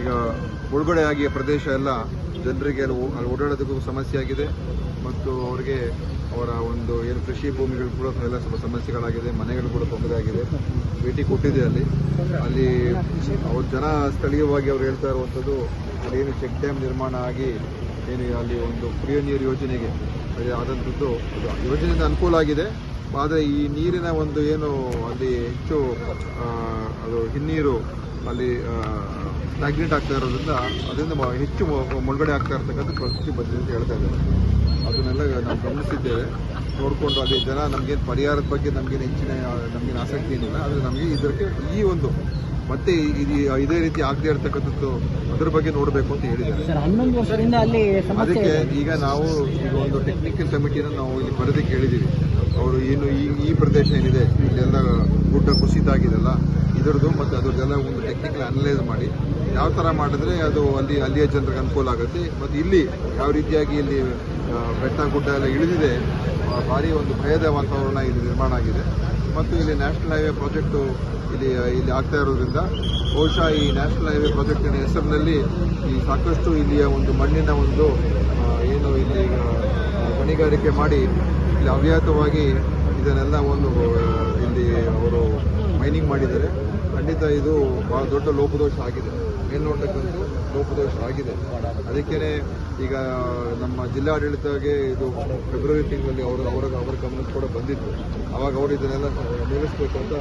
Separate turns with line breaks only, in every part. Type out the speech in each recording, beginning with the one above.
ಈಗ ಮುಳುಗಡೆ ಆಗಿಯ ಪ್ರದೇಶ ಎಲ್ಲ ಜನರಿಗೆ ಅಲ್ಲಿ ಓಡಾಡೋದಕ್ಕೂ ಸಮಸ್ಯೆ ಆಗಿದೆ. ಮತ್ತು ಅವರಿಗೆ ಅವರ ಒಂದು ಏನು ಕೃಷಿ ಭೂಮಿಗಳು ಕೂಡ ಎಲ್ಲ ಸ್ವಲ್ಪ ಸಮಸ್ಯೆಗಳಾಗಿದೆ. ಮನೆಗಳು ಕೂಡ ತೊಂದರೆ ಆಗಿದೆ. ಭೇಟಿ ಕೊಟ್ಟಿದೆ ಅಲ್ಲಿ. ಅಲ್ಲಿ ಅವ್ರ ಜನ ಸ್ಥಳೀಯವಾಗಿ ಅವ್ರು ಹೇಳ್ತಾ ಇರುವಂಥದ್ದು ಏನು ಚೆಕ್ ಡ್ಯಾಮ್ ನಿರ್ಮಾಣ ಆಗಿ ಏನು ಅಲ್ಲಿ ಒಂದು ಕುಡಿಯೋ ನೀರು ಯೋಜನೆಗೆ ಅದೇ ಆದಂಥದ್ದು ಯೋಜನೆಯಿಂದ ಅನುಕೂಲ ಆಗಿದೆ. ಆದರೆ ಈ ನೀರಿನ ಒಂದು ಏನು ಅಲ್ಲಿ ಹೆಚ್ಚು ಅದು ಹಿನ್ನೀರು ಅಲ್ಲಿ ಸ್ಟಾಗ್ನೆಂಟ್ ಆಗ್ತಾ ಇರೋದ್ರಿಂದ ಅದರಿಂದ ಹೆಚ್ಚು ಮುಳುಗಡೆ ಆಗ್ತಾ ಇರ್ತಕ್ಕಂಥ ಪರಿಸ್ಥಿತಿ ಬಂದಿದೆ ಅಂತ ಹೇಳ್ತಾ ಇದ್ದಾರೆ. ಅದನ್ನೆಲ್ಲ ನಾವು ಗಮನಿಸಿದ್ದೇವೆ. ನೋಡಿಕೊಂಡು ಅಲ್ಲಿ ಜನ ನಮಗೇನು ಪರಿಹಾರದ ಬಗ್ಗೆ ನಮಗೇನು ಹೆಚ್ಚಿನ ನಮಗೇನು ಆಸಕ್ತಿ ಏನಿಲ್ಲ. ಆದರೆ ನಮಗೆ ಇದಕ್ಕೆ ಈ ಒಂದು ಮತ್ತೆ ಇದು ಇದೇ ರೀತಿ ಆಗದೆ ಇರತಕ್ಕಂಥದ್ದು ಅದ್ರ ಬಗ್ಗೆ ನೋಡಬೇಕು ಅಂತ ಹೇಳಿದ್ದಾರೆ. ಅದಕ್ಕೆ ಈಗ ನಾವು ಈಗ ಒಂದು ಟೆಕ್ನಿಕಲ್ ಕಮಿಟಿನ ನಾವು ಇಲ್ಲಿ ಬರೋದಕ್ಕೆ ಹೇಳಿದ್ದೀವಿ. ಅವರು ಏನು ಈ ಈ ಪ್ರದೇಶ ಏನಿದೆ ಇಲ್ಲೆಲ್ಲ ಗುಡ್ಡ ಕುಸಿತ ಆಗಿದೆಲ್ಲ ಇದರದ್ದು ಮತ್ತು ಅದರದ್ದೆಲ್ಲ ಒಂದು ಟೆಕ್ನಿಕಲ್ ಅನಲೈಸ್ ಮಾಡಿ ಯಾವ ಥರ ಮಾಡಿದ್ರೆ ಅದು ಅಲ್ಲಿ ಅಲ್ಲಿಯ ಜನರಿಗೆ ಅನುಕೂಲ ಆಗುತ್ತೆ. ಮತ್ತು ಇಲ್ಲಿ ಯಾವ ರೀತಿಯಾಗಿ ಇಲ್ಲಿ ಬೆಟ್ಟ ಗುಡ್ಡ ಎಲ್ಲ ಇಳಿದಿದೆ ಭಾರಿ ಒಂದು ಭಯದ ವಾತಾವರಣ ಇಲ್ಲಿ ನಿರ್ಮಾಣ ಆಗಿದೆ. ಮತ್ತು ಇಲ್ಲಿ ನ್ಯಾಷನಲ್ ಹೈವೇ ಪ್ರಾಜೆಕ್ಟು ಇಲ್ಲಿ ಇಲ್ಲಿ ಆಗ್ತಾ ಇರೋದ್ರಿಂದ ಬಹುಶಃ ಈ ನ್ಯಾಷನಲ್ ಹೈವೇ ಪ್ರಾಜೆಕ್ಟಿನ ಹೆಸರಿನಲ್ಲಿ ಈ ಸಾಕಷ್ಟು ಇಲ್ಲಿಯ ಒಂದು ಮಣ್ಣಿನ ಒಂದು ಏನು ಇಲ್ಲಿ ಗಣಿಗಾರಿಕೆ ಮಾಡಿ ಇಲ್ಲಿ ಅವ್ಯಾತವಾಗಿ ಇದನ್ನೆಲ್ಲ ಒಂದು ಮೈನಿಂಗ್ ಮಾಡಿದ್ದಾರೆ. ಖಂಡಿತ ಇದು ಬಹಳ ದೊಡ್ಡ ಲೋಪದೋಷ ಆಗಿದೆ. ಮೇಲ್ನೋಟಕ್ಕಂತೂ ಲೋಪದೋಷ ಆಗಿದೆ. ಅದಕ್ಕೇ ಈಗ ನಮ್ಮ ಜಿಲ್ಲಾಡಳಿತಗೆ ಇದು ಫೆಬ್ರವರಿ ತಿಂಗಳಲ್ಲಿ ಅವರು ಅವರ ಅವರ ಗಮನಕ್ಕೆ ಕೂಡ ಬಂದಿತ್ತು. ಅವಾಗ ಅವರು ಇದನ್ನೆಲ್ಲ ಅಂತ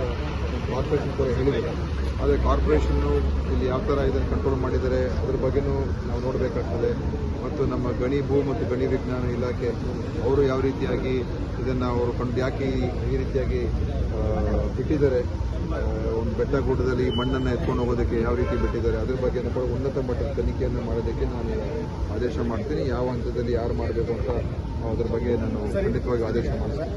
ಕಾರ್ಪೊರೇಷನ್ ಕೂಡ ಹೇಳಿದ್ದಾರೆ ಆದರೆ ಕಾರ್ಪೊರೇಷನ್ನು ಇಲ್ಲಿ ಯಾವ ಥರ ಇದನ್ನು ಕಂಟ್ರೋಲ್ ಮಾಡಿದ್ದಾರೆ, ಅದ್ರ ಬಗ್ಗೆನೂ ನಾವು ನೋಡಬೇಕಾಗ್ತದೆ. ಮತ್ತು ನಮ್ಮ ಗಣಿ ಭೂ ಮತ್ತು ಗಣಿ ವಿಜ್ಞಾನ ಇಲಾಖೆ, ಅವರು ಯಾವ ರೀತಿಯಾಗಿ ಇದನ್ನು ಅವರು ಕಂಡು ಯಾಕೆ ಈ- ರೀತಿಯಾಗಿ ಬಿಟ್ಟಿದ್ದಾರೆ? ಒಂದು ಬೆಟ್ಟ ಗುಡ್ಡದಲ್ಲಿ ಮಣ್ಣನ್ನು ಎತ್ಕೊಂಡು ಹೋಗೋದಕ್ಕೆ ಯಾವ ರೀತಿ ಬಿಟ್ಟಿದ್ದಾರೆ? ಅದ್ರ ಬಗ್ಗೆ ಕೂಡ ಉನ್ನತ ಮಟ್ಟದ ತನಿಖೆಯನ್ನು ಮಾಡೋದಕ್ಕೆ ನಾನು ಆದೇಶ ಮಾಡ್ತೀನಿ. ಯಾವ ಹಂತದಲ್ಲಿ ಯಾರು ಮಾಡಬೇಕು ಅಂತ ಅದ್ರ ಬಗ್ಗೆ ನಾನು ಖಂಡಿತವಾಗಿ ಆದೇಶ ಮಾಡ್ತೀನಿ.